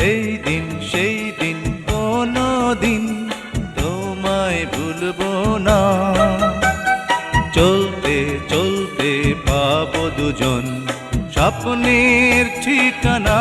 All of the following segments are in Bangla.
এই দিন, সেই দিন, কোনো দিন তোমায় ভুলব না। চলতে চলতে পাবো দুজন, স্বপ্নের ঠিকানা।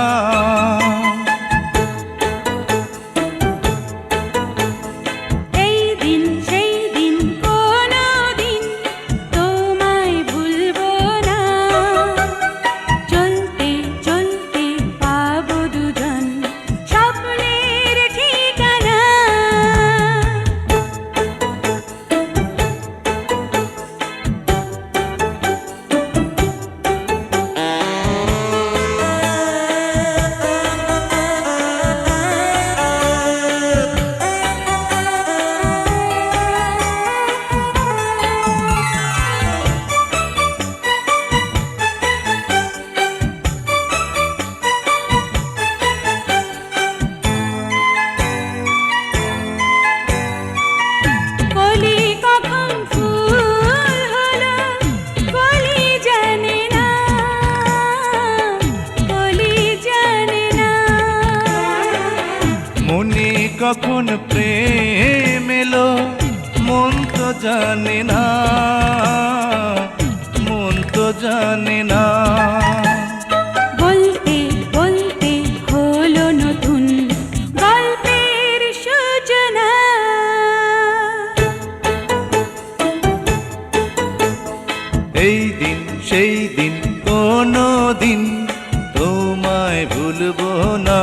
কখন প্রেম এলো মন তো জানে না মন তো জানে না। বলতে বলতে হলো নতুন গল্পের সূচনা। এই দিন সেই দিন কোনো দিন তোমায় ভুলবো না।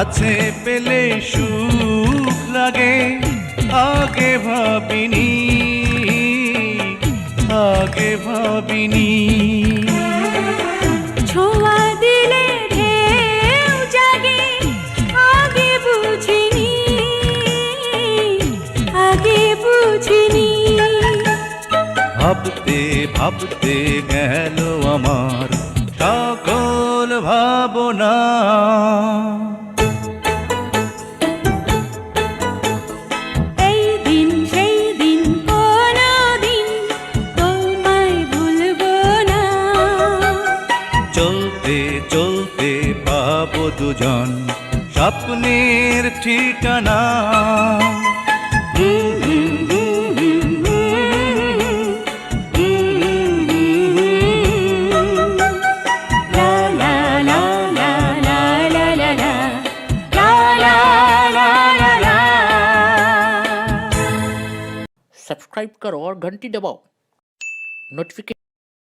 কাছে পেলে সুখ লাগে। আগে ভাবিনি আগে ভাবিনি। ছোঁয়া দিলে ঢেউ জাগে আগে বুঝিনি আগে বুঝিনি। ভাবতে ভাবতে গেল আমার সকল ভাবনা। দুজন স্বপ্নের ঠিকানা। सब्सक्राइब करो और घंटी दबाओ। नोटिफिकेशन